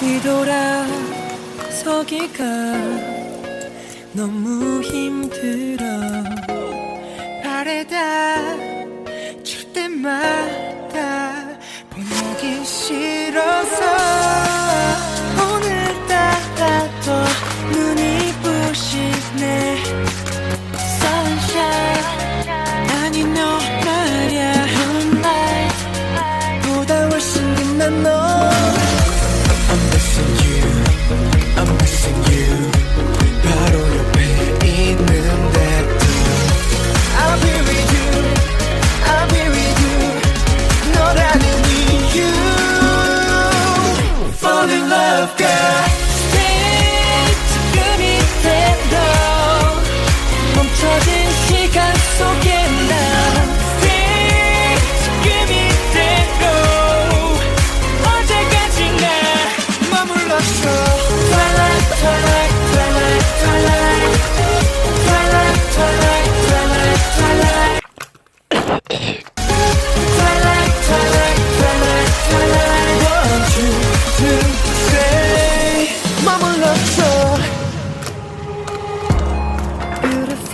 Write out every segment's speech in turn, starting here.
뒤돌아 서기가 너무 힘들어. 바래다 줄 때마다 보내기 싫어서 오늘따라 더 눈이 부시네. Sunshine 아니 너 말야. Moonlight 보다 훨씬 빛난 너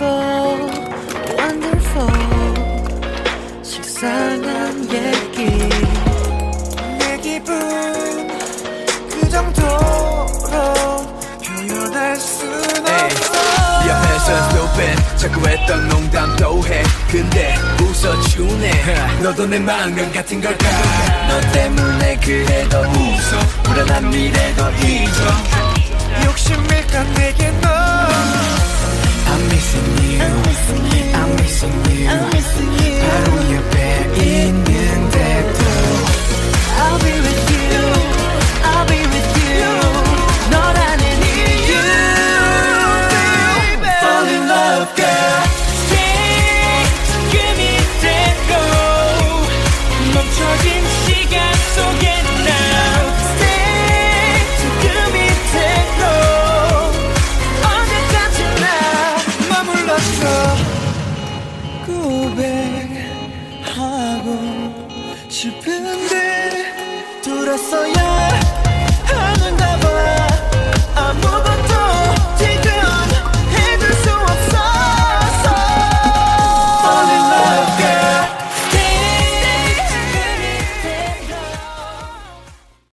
Beautiful Wonderful. 식상한 얘기. 내 기분 그 정도로 표현할 순 없어. 네 옆에서 stupid. 자꾸 했던 농담도 해. 근데 웃어주네. 너도 내 마음 같은 걸까? 너 때문에 그래도 웃어. 불안한 미래도 잊어 하고 싶은데 돌았어요